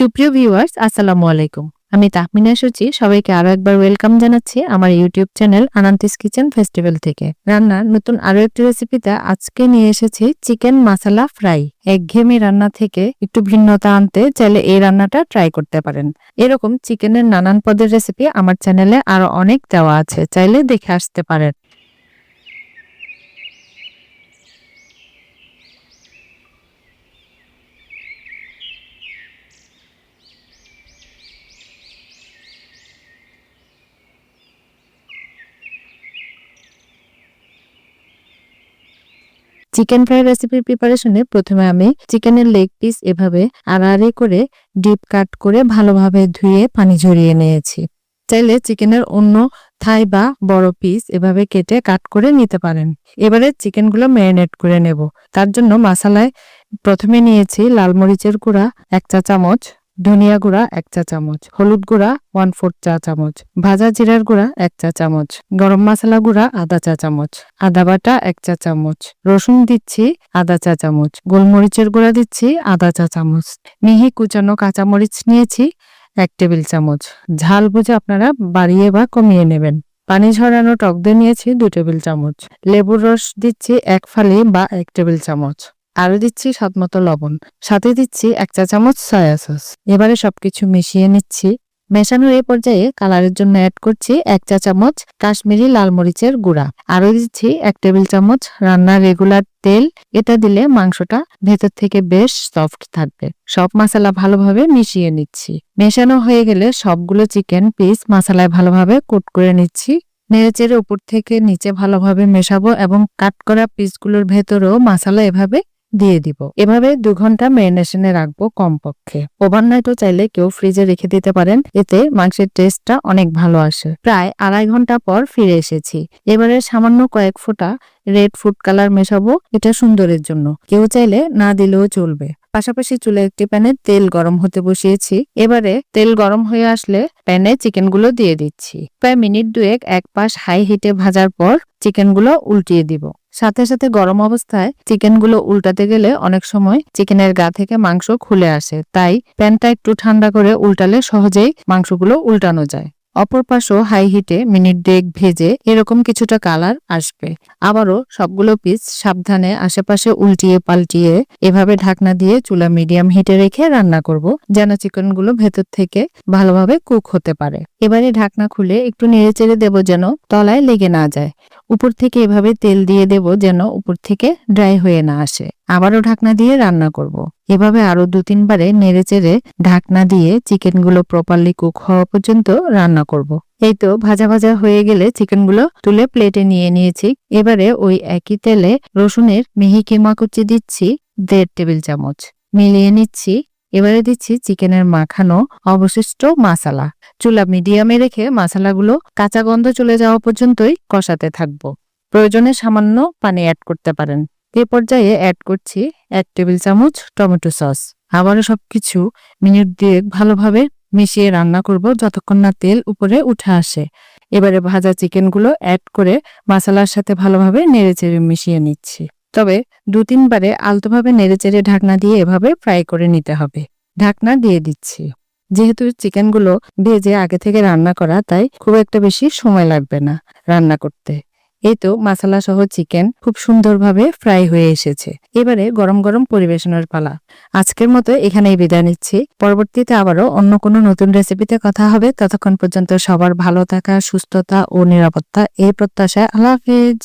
সুপ্রিয় ভিউয়ার্স আসসালামু আলাইকুম। আমি তাহমিনা সূচি, সবাইকে আরও একবার ওয়েলকাম জানাচ্ছি আমার ইউটিউব চ্যানেল আনান্তিস কিচেন ফেস্টিভ্যাল থেকে। রান্নার নতুন আরও একটি রেসিপিতে আজকে নিয়ে এসেছি চিকেন মাসালা ফ্রাই একঘেয়েমি রান্না থেকে একটু ভিন্নতা আনতে চাইলে এই রান্নাটা ট্রাই করতে পারেন। এরকম চিকেনের নানান পদের রেসিপি আমার চ্যানেলে আরও অনেক দেওয়া আছে, চাইলে দেখে আসতে পারেন। চিকেন ফ্রাই রেসিপির প্রিপারেশনে প্রথমে আমি চিকেনের লেগ পিস এভাবে আড়াআড়ি করে ডিপ কাট করে ভালোভাবে ধুয়ে পানি ঝরিয়ে নিয়েছি। চাইলে চিকেনের অন্য থাই বা বড় পিস এভাবে কেটে কাট করে নিতে পারেন। এবারে চিকেনগুলো ম্যারিনেট করে নেব। তার জন্য মশালায় প্রথমে নিয়েছি লাল মরিচের গুঁড়া, এক চা চামচ ধনিয়া গুঁড়া এক চা চামচ, হলুদ গুঁড়া ওয়ান ফোর চা চামচ, ভাজা জিরার গুঁড়া এক চা চামচ, গরম মশলা গুঁড়া আধা চা চামচ, আদা বাটা এক চা চামচ, রসুন দিচ্ছি আধা চা চামচ, গোলমরিচের গুঁড়া দিচ্ছি আধা চা চামচ, মিহি কুচানো কাঁচামরিচ নিয়েছি এক টেবিল চামচ, ঝাল বুঝে আপনারা বাড়িয়ে বা কমিয়ে নেবেন। পানি ঝরানো টক দই নিয়েছি দু টেবিল চামচ, লেবুর রস দিচ্ছি এক ফালি বা এক টেবিল চামচ। আরও দিচ্ছি স্বাদমতো লবণ, সাথে দিচ্ছি এক চা চামচ সয়া সস এবারে সবকিছু মিশিয়ে নিচ্ছি। মেশানোর এই পর্যায়ে কালারের জন্য অ্যাড করছি এক চা চামচ কাশ্মীরি লাল মরিচের গুঁড়া। আরও দিচ্ছি এক টেবিল চামচ রান্নার রেগুলার তেল। এটা দিলে মাংসটা ভেতর থেকে বেশ সফট থাকবে। সব মশলা ভালোভাবে মিশিয়ে নিচ্ছি। মেশানো হয়ে গেলে সবগুলো চিকেন পিস মশলায় ভালোভাবে কোট করে নিচ্ছি। নেড়েচেড়ে উপর থেকে নিচে ভালোভাবে মেশাবো এবং কাট করা পিসগুলোর ভেতরেও মশলা এভাবে দিয়ে দিব। এভাবে দু ঘণ্টা ম্যারিনেশনে রাখব কমপক্ষে। ওভার ওভারনাইটও চাইলে কেউ ফ্রিজে রেখে দিতে পারেন, এতে মাংসের টেস্টটা অনেক ভালো আসে। প্রায় আড়াই ঘণ্টা পর ফিরে এসেছি। এবারে সামান্য কয়েক ফোঁটা রেড ফুড কালার মেশাবো, এটা সুন্দরের জন্য। কেউ চাইলে না দিলেও চলবে। পাশাপাশি চুলে একটি প্যানে তেল গরম হতে বসিয়েছি। এবারে তেল গরম হয়ে আসলে প্যানে চিকেনগুলো দিয়ে দিচ্ছি। প্রায় মিনিট দুয়েক এক পাশ হাই হিটে ভাজার পর চিকেনগুলো উল্টিয়ে দিব। সাথে সাথে গরম অবস্থায় চিকেনগুলো উল্টাতে গেলে অনেক সময় চিকেনের গা থেকে মাংস খুলে আসে। তাই প্যানটা একটু ঠান্ডা করে উল্টালে সহজেই মাংসগুলো উল্টানো যায়। অপর পাশও হাই হিটে মিনিট ডেক ভেজে এরকম কিছুটা কালার আসবে। আবারও সবগুলো পিস সাবধানে আশেপাশে উল্টিয়ে পাল্টিয়ে এভাবে ঢাকনা দিয়ে চুলা মিডিয়াম হিটে রেখে রান্না করব, যেন চিকেনগুলো ভেতর থেকে ভালোভাবে কুক হতে পারে। এবারে ঢাকনা খুলে একটু নেড়ে চেড়ে দেবো যেন তলায় লেগে না যায়। উপর থেকে এভাবে তেল দিয়ে দেব যেন উপর থেকে ড্রাই হয়ে না আসে আবারও ঢাকনা দিয়ে রান্না করব। এভাবে আরও দু তিনবারে নেড়ে চেড়ে ঢাকনা দিয়ে চিকেনগুলো প্রপারলি কুক হওয়া পর্যন্ত রান্না করব। এই তো ভাজা ভাজা হয়ে গেলে চিকেনগুলো তুলে প্লেটে নিয়ে নিয়েছি এবারে ওই একই তেলে রসুনের মিহি কিমা কুচি দিচ্ছি, দেড় টেবিল চামচ মিলিয়ে নিচ্ছি এবারে দিচ্ছি চিকেনের মাখানো অবশিষ্ট মশলা। চুলা মিডিয়ামে রেখে মশলাগুলো কাঁচা গন্ধ চলে যাওয়া পর্যন্তই কষাতে থাকব। প্রয়োজনে সামান্য পানি অ্যাড করতে পারেন। এ পর্যায়ে অ্যাড করছি এক টেবিল চামচ টমেটো সস। আবারও সবকিছু মিনিট দিয়ে ভালোভাবে মিশিয়ে রান্না করব যতক্ষণ না তেল উপরে উঠে আসে। এবারে ভাজা চিকেনগুলো অ্যাড করে মশলার সাথে ভালোভাবে নেড়েচেড়ে মিশিয়ে নিচ্ছি। তবে দু তিনবারে আলতোভাবে নেড়েচেড়ে ঢাকনা দিয়ে এভাবে ফ্রাই করে নিতে হবে। ঢাকনা দিয়ে দিচ্ছি। যেহেতু চিকেনগুলো ভেজে আগে থেকে রান্না করা, তাই খুব একটা বেশি সময় লাগবে না রান্না করতে। এই তো মশলা সহ চিকেন খুব সুন্দরভাবে ফ্রাই হয়ে এসেছে। এবারে গরম গরম পরিবেশনের পালা। আজকের মতো এখানেই বিদায় নিচ্ছি। পরবর্তীতে আবারও অন্য কোনো নতুন রেসিপিতে কথা হবে। ততক্ষণ পর্যন্ত সবার ভালো থাকা, সুস্থতা ও নিরাপত্তা এই প্রত্যাশায়। আল্লাহ হাফেজ।